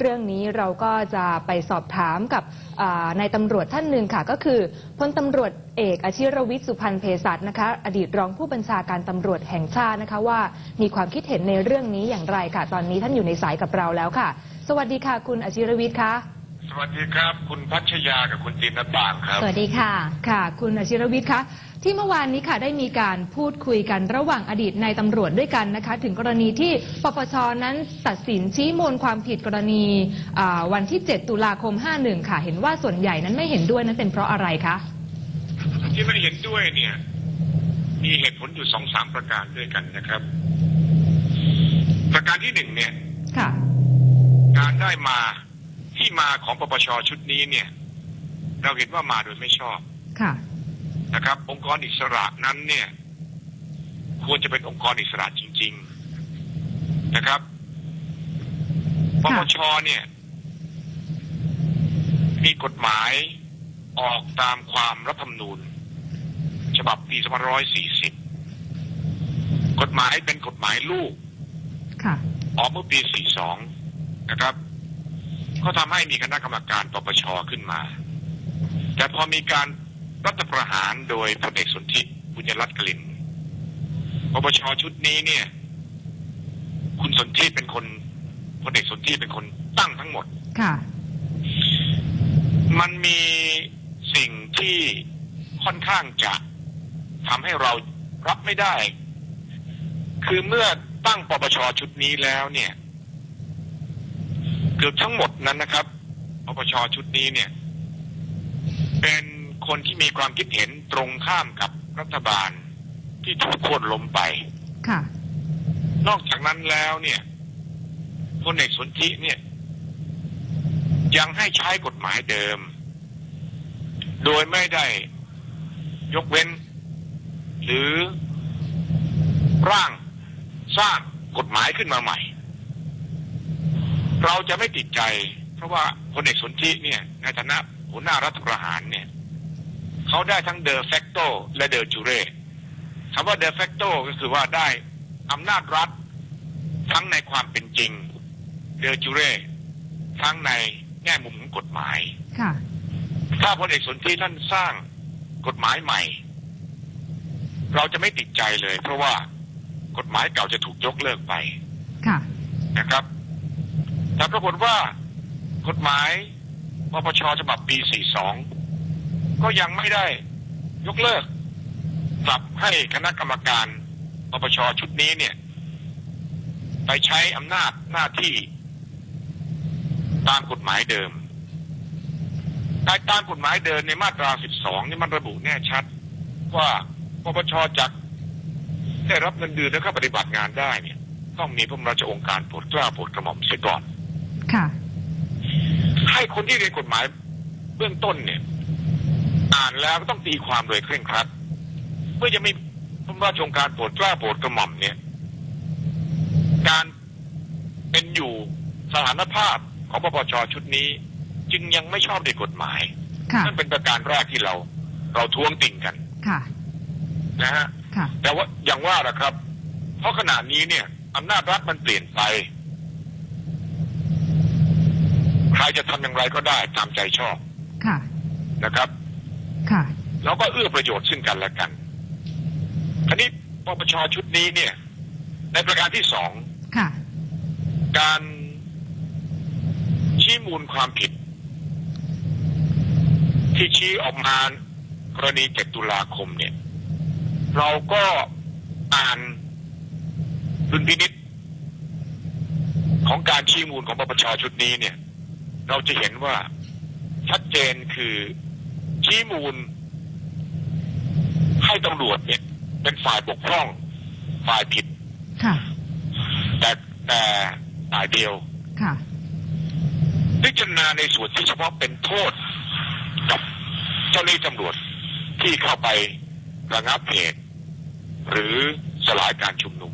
เรื่องนี้เราก็จะไปสอบถามกับนายตำรวจท่านหนึ่งค่ะ ก็คือพลตำรวจเอกอาชิรวิทย์สุพรรณเพศัตนะคะ อดีตรองผู้บัญชาการตำรวจแห่งชาตินะคะว่ามีความคิดเห็นในเรื่องนี้อย่างไรค่ะ ตอนนี้ท่านอยู่ในสายกับเราแล้วค่ะ สวัสดีค่ะ คุณอาชิรวิทย์คะ สวัสดีครับ คุณพัชยากับคุณจีนบางครับ สวัสดีค่ะ ค่ะ คุณอาชิรวิทย์คะที่เมื่อวานนี้ค่ะได้มีการพูดคุยกันระหว่างอดีตนายตำรวจด้วยกันนะคะ ถึงกรณีที่ปปชนั้นตัดสินชี้มูลความผิดกรณีอ่าวันที่ 7 ตุลาคม 51 ค่ะ เห็นว่าส่วนใหญ่นั้นไม่เห็นด้วยนั้นเป็นเพราะอะไรคะที่ไม่เห็นด้วยเนี่ยมีเหตุผลอยู่สองสามประการด้วยกันนะครับ ประการที่หนึ่งเนี่ยค่ะการได้มา ที่มาของปปชชุดนี้เนี่ย เราเห็นว่ามาโดยไม่ชอบค่ะนะครับ องค์กรอิสระนั้นเนี่ย ควรจะเป็นองค์กรอิสระจริง ๆนะครับปปชเนี่ย มีกฎหมายออกตามความรัฐธรรมนูญ ฉบับปี2540 กฎหมายเป็นกฎหมายลูกค่ะออกเมื่อปี 42 นะครับ ก็ทำให้มีคณะกรรมการปปชขึ้นมา แต่พอมีการรัฐประหารโดยพลเอกสนธิบุญยรัตน์กลินปปชชุดนี้เนี่ย คุณสนธิเป็นคนพลเอกสนธิเป็นคนตั้งทั้งหมดค่ะ มันมีสิ่งที่ค่อนข้างจะทำให้เรารับไม่ได้ คือเมื่อตั้งปปชชุดนี้แล้วเนี่ย เกือบทั้งหมดนั้นนะครับปปชชุดนี้เนี่ย เป็นคนที่มีความคิดเห็นตรงข้ามกับรัฐบาลที่ถูกโค่นล้มไปค่ะ นอกจากนั้นแล้วเนี่ยพลเอกสนธิเนี่ย ยังให้ใช้กฎหมายเดิม โดยไม่ได้ยกเว้น หรือร่างสร้างกฎหมายขึ้นมาใหม่ เราจะไม่ติดใจ เพราะว่าพลเอกสนธิเนี่ยในฐานะหัวหน้ารัฐประหารเนี่ยเขาได้ทั้งเดอ facto และเดอจูเรคำว่าเดอ facto ก็คือว่าได้อำนาจรัฐทั้งในความเป็นจริงเดอจูเรทั้งในแง่มุมของกฎหมายค่ะถ้าพลเอกสนธิท่านสร้างกฎหมายใหม่ เราจะไม่ติดใจเลย เพราะว่ากฎหมายเก่าจะถูกยกเลิกไปค่ะนะครับ แต่ปรากฏว่ากฎหมายปปชฉบับปี 42 ก็ยังไม่ได้ยกเลิกกลับให้คณะกรรมการปปชชุดนี้เนี่ย ไปใช้อำนาจหน้าที่ ตามกฎหมายเดิมแต่ตามกฎหมายเดิมในมาตรา 12 นี่มันระบุแน่ชัด ว่าปปชจักได้รับเงินเดือนและเข้าปฏิบัติงานได้เนี่ย ต้องมีพระรมราชองค์การโปรดเกล้าโปรดกระหม่อมเสียก่อน ค่ะ ให้คนที่เรียนกฎหมายเบื้องต้นเนี่ย อ่านแล้วก็ต้องตีความโดยเคร่งครัด เมื่อจะมีพระบรมราชโองการโปรดเกล้าโปรดกระหม่อมเนี่ย การเป็นอยู่สถานภาพของปปชชุดนี้ จึงยังไม่ชอบในกฎหมายค่ะนั่นเป็นประการแรกที่เรา เราท้วงติ่งกัน ค่ะ นะฮะค่ะแต่ว่าอย่างว่าละครับ เพราะขณะนี้เนี่ยอำนาจรัฐมันเปลี่ยนไป ใคร จะทำอย่างไรก็ได้ตามใจชอบค่ะนะครับ ค่ะแล้วก็เอื้อประโยชน์ซึ่งกันและกันทีนี้ปปชชุดนี้เนี่ย ในประการที่สองค่ะการชี้มูลความผิด ที่ชี้ออกมากรณี7ตุลาคมเนี่ย เราก็อ่านดุลพินิษของการชี้มูลของปปชชุดนี้เนี่ย เราจะเห็นว่าชัดเจนคือชี้มูล ให้ตำรวจเนี่ย เป็นฝ่ายบกพร่อง ฝ่ายผิดค่ะแต่แต่ฝ่ายเดียวค่ะพิจารณาในส่วนที่เฉพาะเป็นโทษกับเจ้าหน้าที่ตำรวจที่เข้าไประงับเหตุหรือสลายการชุมนุม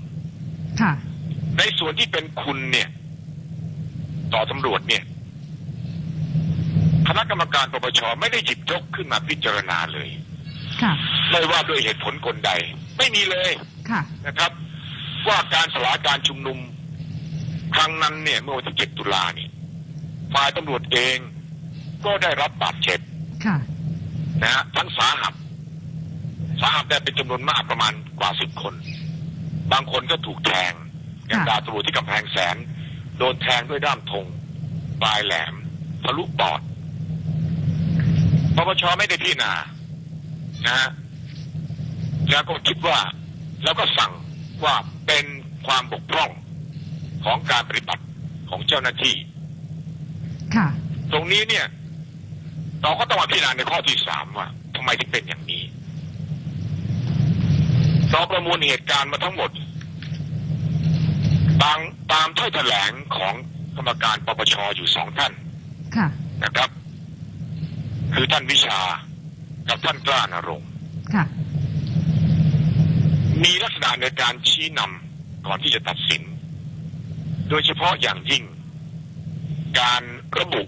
ค่ะในส่วนที่เป็นคุณเนี่ย ต่อตำรวจเนี่ย คณะกรรมการปปชไม่ได้หยิบยกขึ้นมาพิจารณาเลยค่ะไม่ว่าด้วยเหตุผลกลใด ไม่มีเลยค่ะนะครับ ว่าการสลายการชุมนุม ครั้งนั้นเนี่ย เมื่อวันที่ 7 ตุลาเนี่ยฝ่ายตำรวจเองก็ได้รับบาดเจ็บค่ะนะฮะทั้งสาหัสสาหัสได้เป็นจำนวนมากประมาณกว่าสิบคน บางคนก็ถูกแทงอย่างค่ะดาบตำรวจที่กำแพงแสน โดนแทงด้วยด้ามธงปลายแหลม ทะลุปอด ปปชไม่ได้พิจารณานะฮะแล้วก็คิดว่าแล้วก็สั่งว่าเป็นความบกพร่องของการปฏิบัติของเจ้าหน้าที่ ค่ะ ตรงนี้เนี่ย เราก็ต้องมาพิจารณาในข้อที่สามว่าทำไมถึงเป็นอย่างนี้เราประมวลเหตุการณ์มาทั้งหมดตามตามถ้อยแถลงของกรรมการปปชอยู่สองท่านค่ะนะครับ คือท่านวิชากับท่านกล้านรงค์ค่ะมีลักษณะในการชี้นำก่อนที่จะตัดสิน โดยเฉพาะอย่างยิ่ง การระบุ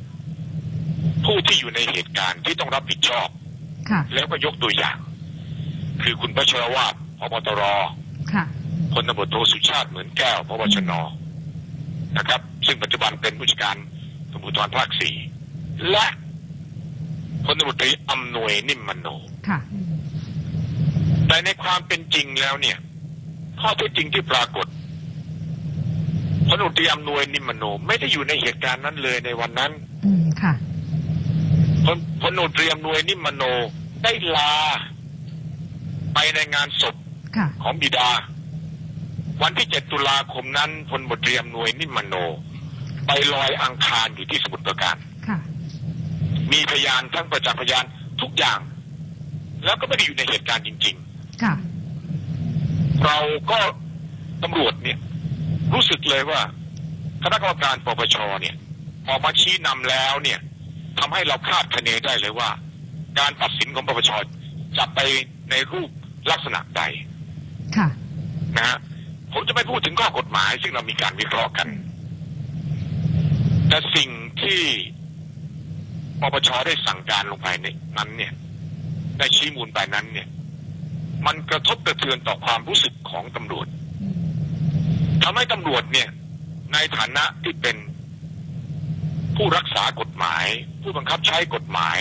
ผู้ที่อยู่ในเหตุการณ์ที่ต้องรับผิดชอบค่ะแล้วก็ยกตัวอย่าง คือคุณพัชรวาทพบตรค่ะพลตำรวจโทสุชาติเหมือนแก้วพบชนนะครับ ซึ่งปัจจุบันเป็นผู้จัดการตำรวจภูธรภาคสี่และ พลตำรวจตรีอำนวยนิ่มมโนค่ะแต่ในความเป็นจริงแล้วเนี่ย ข้อเท็จจริงที่ปรากฏพลตำรวจตรีอำนวยนิ่มมโนไม่ได้อยู่ในเหตุการณ์นั้นเลยในวันนั้น อืมค่ะพลพลตำรวจตรีอำนวยนิ่มมโนได้ลา ไปในงานศพค่ะของบิดา วันที่ 7 ตุลาคมนั้นพลบทเรียมหน่วยนิมมโน ไปลอยอังคารอยู่ที่สมุทรปราการค่ะ มีพยานทั้งประจักษ์พยานทุกอย่าง แล้วก็ไม่ได้อยู่ในเหตุการณ์จริงค่ะๆเราก็ตำรวจเนี่ย รู้สึกเลยว่าคณะกรรมการปปชเนี่ยออกมาชี้นำแล้วเนี่ยทำให้เราคาดคะเนได้เลยว่า การตัดสินของปปชจะไปในรูปลักษณะใด ค่ะนะฮะผมจะไม่พูดถึงข้อกฎหมาย ซึ่งเรามีการวิเคราะห์กัน แต่สิ่งที่ ปปชได้สั่งการลงไปในนั้นเนี่ยได้ชี้มูลไปนั้นเนี่ย มันกระทบกระเทือนต่อความรู้สึกของตำรวจทำให้ตำรวจเนี่ย ในฐานะที่เป็นผู้รักษากฎหมาย ผู้บังคับใช้กฎหมาย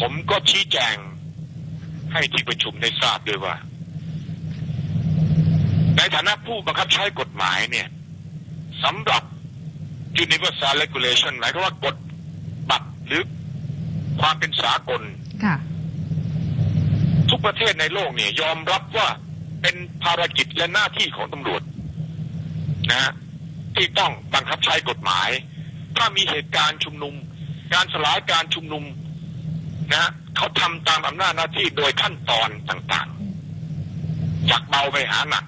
ผมก็ชี้แจงให้ที่ประชุมได้ทราบด้วยว่า ในฐานะผู้บังคับใช้กฎหมายเนี่ยสำหรับ universal regulation หมายความว่ากฎ หรือความเป็นสากลค่ะทุกประเทศในโลกเนี่ย ยอมรับว่าเป็นภารกิจและหน้าที่ของตำรวจนะฮะที่ต้องบังคับใช้กฎหมาย ถ้ามีเหตุการณ์ชุมนุม การสลายการชุมนุมนะฮะเขาทำตามอำนาจหน้าที่โดยขั้นตอนต่างๆ จากเบาไปหาหนัก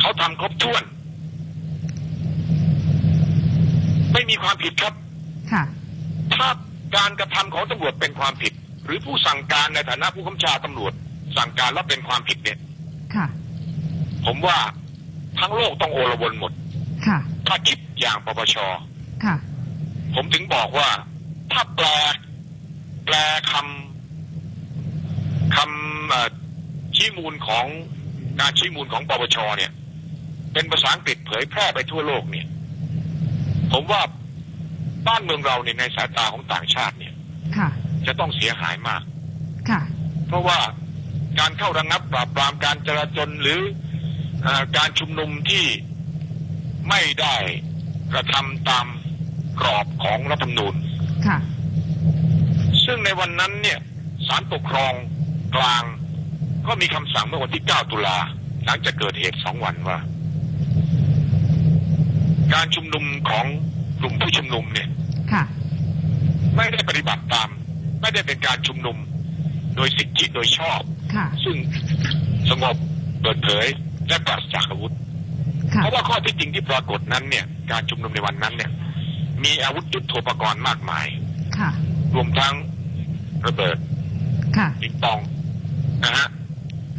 เขาทำครบถ้วน ไม่มีความผิดครับค่ะ ถ้าการกระทำของตำรวจเป็นความผิด หรือผู้สั่งการในฐานะผู้กำกับชาตำรวจ สั่งการแล้วเป็นความผิดเนี่ยค่ะ ผมว่าทั้งโลกต้องโอระวนหมด ค่ะ ถ้าคิดอย่างปปชค่ะ ผมถึงบอกว่า ถ้าแปลแปลคำคำเอ่อชี้มูลของการชี้มูลของปปชเนี่ย เป็นภาษาอังกฤษเผยแพร่ไปทั่วโลกเนี่ย ผมว่า บ้านเมืองเราเนี่ยในสายตาของต่างชาติเนี่ยค่ะจะต้องเสียหายมากค่ะเพราะว่าการเข้าระงับปราบปรามการจราจรหรือเออการชุมนุมที่ไม่ได้กระทำตามกรอบของรัฐธรรมนูญค่ะซึ่งในวันนั้นเนี่ยศาลปกครองกลางก็มีคำสั่งเมื่อวันที่ 9 ตุลาหลังจากเกิดเหตุสองวันว่า การชุมนุมของ กลุ่มผู้ชุมนุมเนี่ยค่ะ ไม่ได้ปฏิบัติตาม ไม่ได้เป็นการชุมนุม โดยสิทธิโดยชอบ ค่ะ ซึ่งสงบเปิดเผยและปราศจากอาวุธ ค่ะ เพราะว่าข้อที่จริงที่ปรากฏนั้นเนี่ย การชุมนุมในวันนั้นเนี่ย มีอาวุธยุทโธปกรณ์มากมาย ค่ะ รวมทั้งระเบิดค่ะ ปิงปองนะฮะ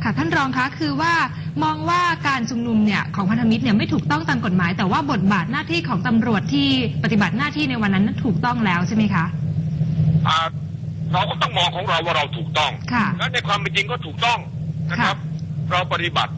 ค่ะท่านรองคะคือว่ามองว่าการชุมนุมเนี่ยของพันธมิตรเนี่ยไม่ถูกต้องตามกฎหมาย แต่ว่าบทบาทหน้าที่ของตำรวจที่ปฏิบัติหน้าที่ในวันนั้นนั้นถูกต้องแล้วใช่ไหมคะอ่าเราก็ต้องมองของเราว่าเราถูกต้องค่ะและในความเป็นจริงก็ถูกต้องนะครับ เราปฏิบัติ